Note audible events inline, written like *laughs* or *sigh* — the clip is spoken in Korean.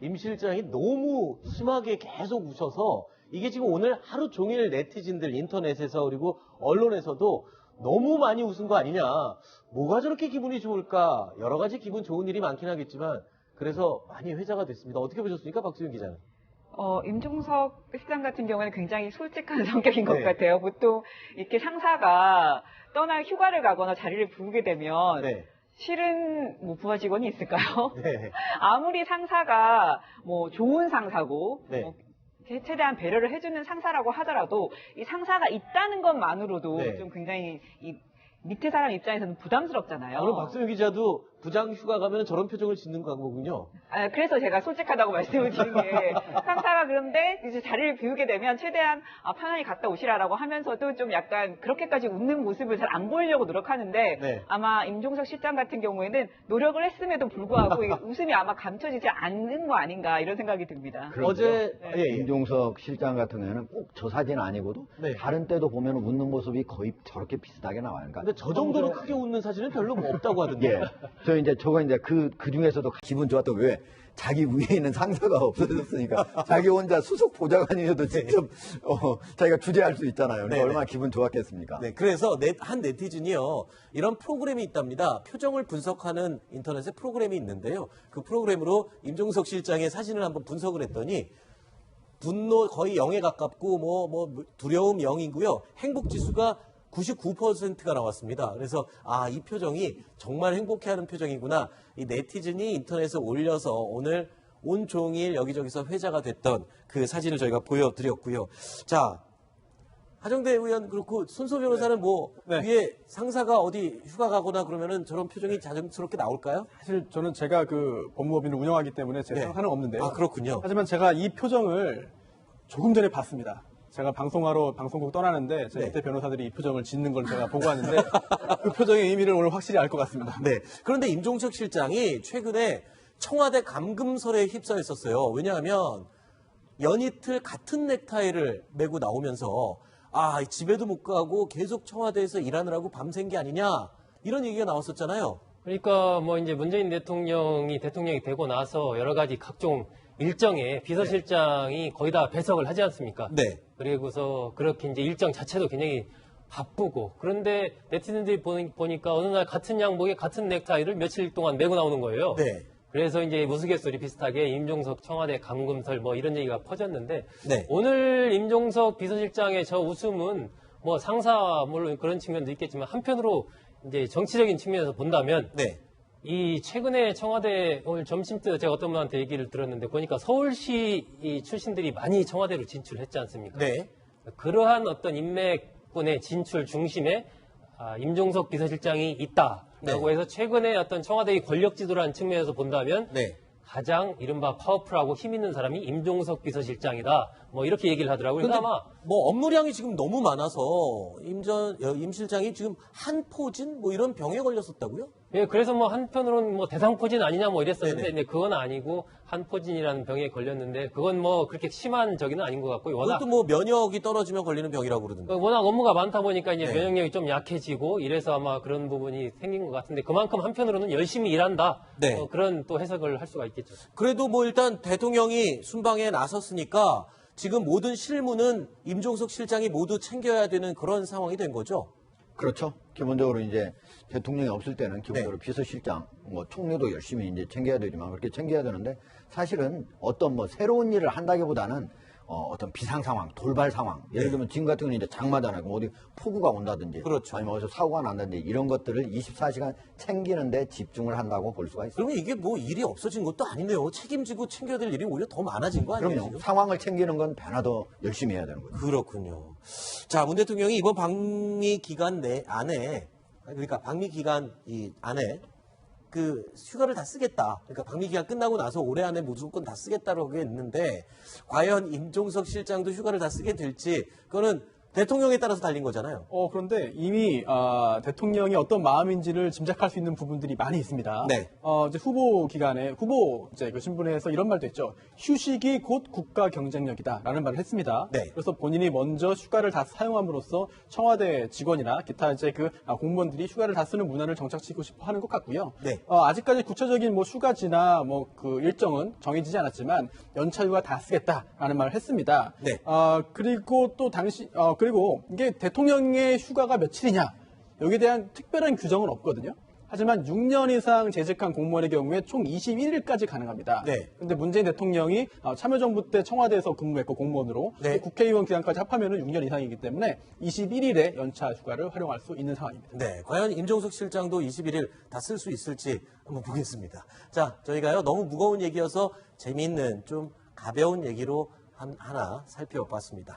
임 실장이 너무 심하게 계속 우셔서 이게 지금 오늘 하루 종일 네티즌들 인터넷에서 그리고 언론에서도 너무 많이 웃은 거 아니냐. 뭐가 저렇게 기분이 좋을까. 여러 가지 기분 좋은 일이 많긴 하겠지만 그래서 많이 회자가 됐습니다. 어떻게 보셨습니까? 박수윤 기자는. 어, 임종석 시장 같은 경우는 굉장히 솔직한 *laughs* 성격인 것 네. 같아요. 보통 이렇게 상사가 떠날 휴가를 가거나 자리를 비우게 되면 네. 실은 뭐 부하 직원이 있을까요? *laughs* 네. 아무리 상사가 뭐 좋은 상사고 네. 뭐 최- 최대한 배려를 해주는 상사라고 하더라도 이 상사가 있다는 것만으로도 네. 좀 굉장히 이 밑에 사람 입장에서는 부담스럽잖아요. 아, 그럼 박수윤 기자도 부장 휴가 가면 저런 표정을 짓는 거군요. 아, 그래서 제가 솔직하다고 말씀을 드린 게 상사가 그런데 이제 자리를 비우게 되면 최대한 아, 편안히 갔다 오시라라고 하면서도 좀 약간 그렇게까지 웃는 모습을 잘 안 보이려고 노력하는데 네. 아마 임종석 실장 같은 경우에는 노력을 했음에도 불구하고 이 웃음이 아마 감춰지지 않는 거 아닌가 이런 생각이 듭니다. 어제 네. 예, 예. 임종석 실장 같은 경우에는 꼭 저 사진 아니고도 네. 다른 때도 보면 웃는 모습이 거의 저렇게 비슷하게 나와요. 그러니까 근데 저 정도로 크게 웃는 사진은 별로 뭐 없다고 하던데. 예. *laughs* 저 이제 저거 이제 그, 그 중에서도 기분 좋았던 왜 자기 위에 있는 상사가 *laughs* 없어졌으니까 자기 혼자 수석 보좌관이어도 직접 어, 자기가 주재할 수 있잖아요. 그러니까 네네. 얼마나 기분 좋았겠습니까? 네, 그래서 네- 한 네티즌이요 이런 프로그램이 있답니다. 표정을 분석하는 인터넷에 프로그램이 있는데요. 그 프로그램으로 임종석 실장의 사진을 한번 분석을 했더니 분노 거의 0에 가깝고 뭐, 뭐 두려움 0이고요. 행복 지수가 99%가 나왔습니다. 그래서 아, 이 표정이 정말 행복해하는 표정이구나. 이 네티즌이 인터넷에 올려서 오늘 온종일 여기저기서 회자가 됐던 그 사진을 저희가 보여드렸고요. 자, 하정대 의원 그렇고 손소 변호사는 뭐 네. 위에 상사가 어디 휴가 가거나 그러면은 저런 표정이 자연스럽게 나올까요? 사실 저는 제가 그 법무법인을 운영하기 때문에 제 네. 상관은 없는데요. 아 그렇군요. 하지만 제가 이 표정을 조금 전에 봤습니다. 제가 방송하러 방송국 떠나는데 제 네. 밑에 변호사들이 이 표정을 짓는 걸 제가 보고 왔는데 그 표정의 의미를 오늘 확실히 알 것 같습니다. 네. 그런데 임종석 실장이 최근에 청와대 감금설에 휩싸여 있었어요. 왜냐하면 연이틀 같은 넥타이를 메고 나오면서 아 집에도 못 가고 계속 청와대에서 일하느라고 밤샌 게 아니냐 이런 얘기가 나왔었잖아요. 그러니까 뭐 이제 문재인 대통령이 대통령이 되고 나서 여러 가지 각종 일정에 비서실장이 거의 다 배석을 하지 않습니까? 네. 그리고서 그렇게 이제 일정 자체도 굉장히 바쁘고 그런데 네티즌들이 보니- 보니까 어느 날 같은 양복에 같은 넥타이를 며칠 동안 메고 나오는 거예요. 네. 그래서 이제 무스갯소리 비슷하게 임종석 청와대 감금설 뭐 이런 얘기가 퍼졌는데 네. 오늘 임종석 비서실장의 저 웃음은 뭐 상사 물론 그런 측면도 있겠지만 한편으로 이제 정치적인 측면에서 본다면 네. 이 최근에 청와대 오늘 점심 때 제가 어떤 분한테 얘기를 들었는데 보니까 서울시 이 출신들이 많이 청와대로 진출했지 않습니까? 네. 그러한 어떤 인맥군의 진출 중심에 아, 임종석 비서실장이 있다라고 네. 해서 최근에 어떤 청와대의 권력 지도라는 측면에서 본다면 네. 가장 이른바 파워풀하고 힘 있는 사람이 임종석 비서실장이다. 뭐 이렇게 얘기를 하더라고요. 근데 그러니까 아마 뭐 업무량이 지금 너무 많아서 임전 어, 임 실장이 지금 한 포진 뭐 이런 병에 걸렸었다고요? 예, 그래서 뭐 한편으로는 뭐 대상포진 아니냐 뭐 이랬었는데 네네. 그건 아니고 한포진이라는 병에 걸렸는데 그건 뭐 그렇게 심한 적이는 아닌 것 같고 워낙 그것도 뭐 면역이 떨어지면 걸리는 병이라고 그러던데. 그 워낙 업무가 많다 보니까 이제 네. 면역력이 좀 약해지고 이래서 아마 그런 부분이 생긴 것 같은데 그만큼 한편으로는 열심히 일한다. 네. 어, 그런 또 해석을 할 수가 있겠죠. 그래도 뭐 일단 대통령이 순방에 나섰으니까 지금 모든 실무는 임종석 실장이 모두 챙겨야 되는 그런 상황이 된 거죠. 그렇죠. 기본적으로 이제 대통령이 없을 때는 네. 기본적으로 비서실장, 뭐 총리도 열심히 이제 챙겨야 되지만 그렇게 챙겨야 되는데 사실은 어떤 뭐 새로운 일을 한다기보다는 어, 떤 비상 상황, 돌발 상황. 예를 들면 지금 같은 경우는 이제 장마잖아요. 그럼 어디 폭우가 온다든지, 네. 그렇죠. 아니면 어디서 사고가 난다든지 이런 것들을 24시간 챙기는데 집중을 한다고 볼 수가 있어요. 그러면 이게 뭐 일이 없어진 것도 아니네요. 책임지고 챙겨야 될 일이 오히려 더 많아진 거 아니에요? 그럼요. 지금? 상황을 챙기는 건더 열심히 해야 되는 거죠. 그렇군요. 자, 문 대통령이 이번 방미 기간 내 안에 그러니까 방미 기간 이 안에 그 휴가를 다 쓰겠다. 그러니까 방미 기간 끝나고 나서 올해 안에 무조건 다 쓰겠다라고 했는데 과연 임종석 실장도 휴가를 다 쓰게 될지 그거는 대통령에 따라서 달린 거잖아요. 어, 그런데 이미 아, 대통령이 어떤 마음인지를 짐작할 수 있는 부분들이 많이 있습니다. 네. 어, 이제 후보 기간에 후보 이제 그 신분에서 이런 말도 했죠. 휴식이 곧 국가 경쟁력이다라는 말을 했습니다. 네. 그래서 본인이 먼저 휴가를 다 사용함으로써 청와대 직원이나 기타 이제 그 아, 공무원들이 휴가를 다 쓰는 문화를 정착시키고 싶어 하는 것 같고요. 네. 어, 아직까지 구체적인 뭐 휴가지나 뭐 그 일정은 정해지지 않았지만 연차 휴가 다 쓰겠다라는 말을 했습니다. 네. 아, 그리고 또 당시, 어, 그리고 이게 대통령의 휴가가 며칠이냐, 여기에 대한 특별한 규정은 없거든요. 하지만 6년 이상 재직한 공무원의 경우에 총 21일까지 가능합니다. 네. 근데 문재인 대통령이 어, 참여정부 때 청와대에서 근무했고 공무원으로 네. 또 국회의원 기간까지 합하면 6년 이상이기 때문에 21일의 연차 휴가를 활용할 수 있는 상황입니다. 네, 과연 임종석 실장도 21일 다 쓸 수 있을지 한번 보겠습니다. 자, 저희가요 너무 무거운 얘기여서 재미있는 좀 가벼운 얘기로 한- 하나 살펴봤습니다.